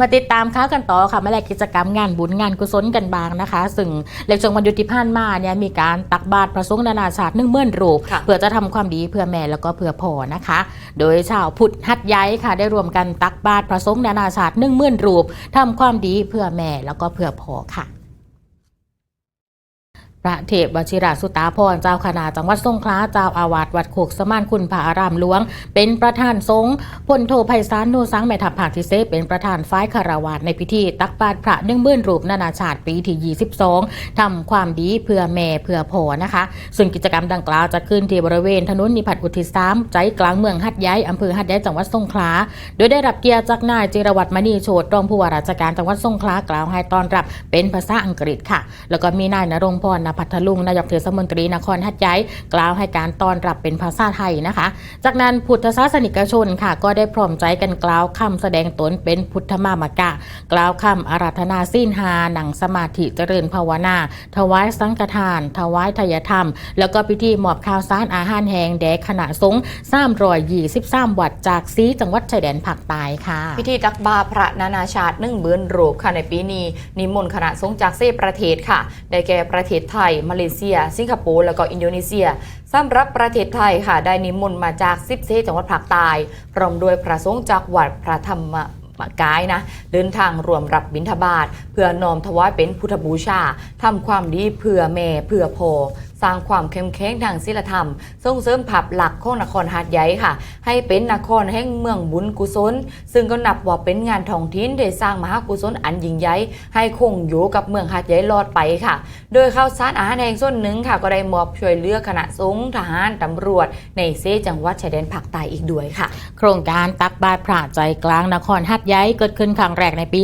มาติดตามข่าวกันต่อค่ะมาแลกกิจกรรมงานบุญงานกุศลกันบางนะคะ ซึ่งในช่วงวันหยุดที่ผ่านมาเนี่ยมีการตักบาตรพระสงฆ์นานาชาติหนึ่งหมื่นรูปค่ะเพื่อจะทำความดีเพื่อแม่แล้วก็เพื่อพ่อนะคะ โดยชาวพุทธหัดย้ายค่ะ ได้รวมกันตักบาตรพระสงฆ์นานาชาติหนึ่งหมื่นรูปทำความดีเพื่อแม่แล้วก็เพื่อพ่อค่ะ พระเทพวชิราสุตาพรเจ้าคณะจังหวัดสงขลาเจ้าอาวาสวัดโขกสมานคุณพระอารามหลวง เป็นประธานสงฆ์พลโทไพศาลนูสังแม่ทัพภาคที่เซเป็นประธานฝ่ายคารวาสในพิธี ตักบาตรพระหนึ่งมื่นรูปนานาชาติปีที่ 22ทำความดีเพื่อแม่เพื่อพ่อนะคะ ซึ่งกิจกรรมดังกล่าวจะขึ้นที่บริเวณถนนนิพัฒน์อุทิศสามใจกลางเมืองหัดย้ายอำเภอหัดย้ายจังหวัดสงขลาโดยได้รับเกียรติจากนายจิรวัตรมณีโชตรองผู้ว่าราชการจังหวัดสงขลากล่าวให้ต้อนรับเป็นภาษาอังกฤษค่ะ แล้วก็มีนายนรงพรนภัทลุงนายกเทศมนตรีนครหัดย้ายกล่าวให้การต้อนรับเป็นภาษาไทยนะคะ จากนั้นพุทธศาสนิกชนค่ะ ก็ได้พร้อมใจกันกล่าวคำแสดงตนเป็นพุทธมามกะ กล่าวคำอาราธนาสิ้นหาหนังสมาธิเจริญภาวนา ถวายสังฆทาน ถวายทายธรรม แล้วก็พิธีมอบข้าวสารอาหารแห้งแด่คณะสงฆ์323วัดจากสีจังหวัดชายแดนภาคใต้ค่ะ พิธีตักบาพระนานาชาตินึ่งหมื่นรูปค่ะในปีนี้นิมนต์คณะสงฆ์จากเซประเทศค่ะ ได้แก่ประเทศไทย มาเลเซีย สิงคโปร์แล้วก็อินโดนีเซียสำหรับประเทศไทยค่ะได้นิมนต์มาจากสิบเซจังหวัดภาคใต้พร้อมด้วยพระสงฆ์จากวัดพระธรรมกายนะเดินทางรวมรับบิณฑบาตเพื่อน้อมถวายเป็นพุทธบูชาทำความดีเพื่อแม่เพื่อพอสร้างความเข้มแข็งทางศีลธรรม ส่งเสริมผับหลักของนครหาดใหญ่ค่ะ ให้เป็นนครแห่งเมืองบุญกุศล ซึ่งก็นับว่าเป็นงานท้องถิ่นได้สร้างมหากุศลอันยิ่งใหญ่ให้คงอยู่กับเมืองหาดใหญ่รอดไปค่ะ โดยข้าวสารอาหารแห้งส่วนหนึ่งค่ะ ก็ได้มอบช่วยเหลือคณะสงฆ์ทหารตำรวจ ในเซจังหวัดชายแดนภาคใต้อีกด้วยค่ะ โครงการตักบาตรพระใจกลางนครหัดใหญ่เกิดขึ้นครั้งแรกในปี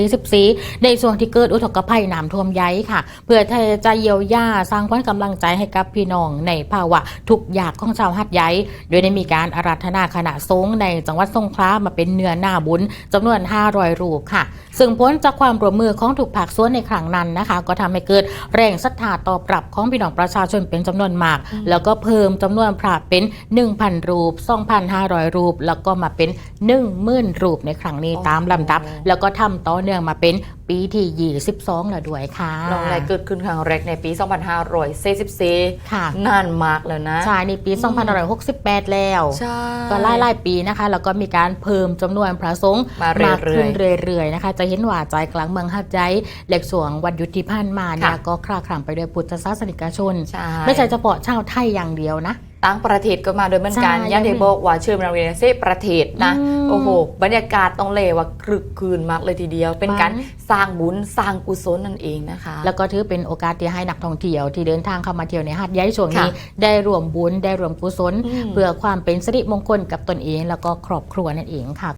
2544ในช่วงที่เกิดอุทกภัยน้ำท่วมใหญ่ค่ะ เพื่อจะเยียวยาสร้างขวัญกำลังใจให้กับพี่น้องในภาวะทุกข์ยากของชาวหัดใหญ่โดยได้มีการอาราธนาคณะสงฆ์ในจังหวัดสงขลามาเป็นเนื้อหน้าบุญจำนวน 500 รูปค่ะ ซึ่งพ้นจากความร่วมมือของทุกภาคส่วนในครั้งนั้นนะคะ ก็ทำให้เกิดแรงศรัทธาตอบรับของพี่น้องประชาชนเป็นจำนวนมาก แล้วก็เพิ่มจำนวนพระเป็น 1,000 รูป 2,500 รูป แล้วก็มาเป็น 10,000 รูปในครั้งนี้โอ้ตามลำดับ แล้วก็ทำต่อเนื่องมาเป็น ปีที่ 22 แล้วด้วยค่ะน้องไรเกิดขึ้นครั้งแรกในปี 2544ค่ะนานมากแล้วนะ ใช่ ในปี 2568 แล้วใช่ก็ไล่ไล่ๆปีนะคะ แล้วก็มีการเพิ่มจำนวนพระสงฆ์มาเรื่อยๆขึ้นเรื่อยๆนะคะ จะเห็นว่าใจกลางเมืองหัดใจเหล็กสวงวันหยุดที่ผ่านมาเนี่ยค่ะก็คลาคล่ำไปด้วยพุทธศาสนิกชนใช่ไม่ใช่เฉพาะชาวไทยอย่างเดียวนะ ต่างประเทศก็มาโดยเหมือนกันใช่อยังที่บอกว่าเชื่อมเราเรียนเซประเทศนะ อืมโอ้โห บรรยากาศต้องเลยว่าคลึกคลืนมากเลยทีเดียว เป็นการมันสร้างบุญสร้างกุศลนั่นเองนะคะ แล้วก็ถือเป็นโอกาสที่ให้นักท่องเที่ยวที่เดินทางเข้ามาเที่ยวในหาดใหญ่ช่วงนี้ค่ะได้รวมบุญได้รวมกุศล อืม เพื่อความเป็นสิริมงคลกับตนเอง แล้วก็ครอบครัวนั่นเองค่ะ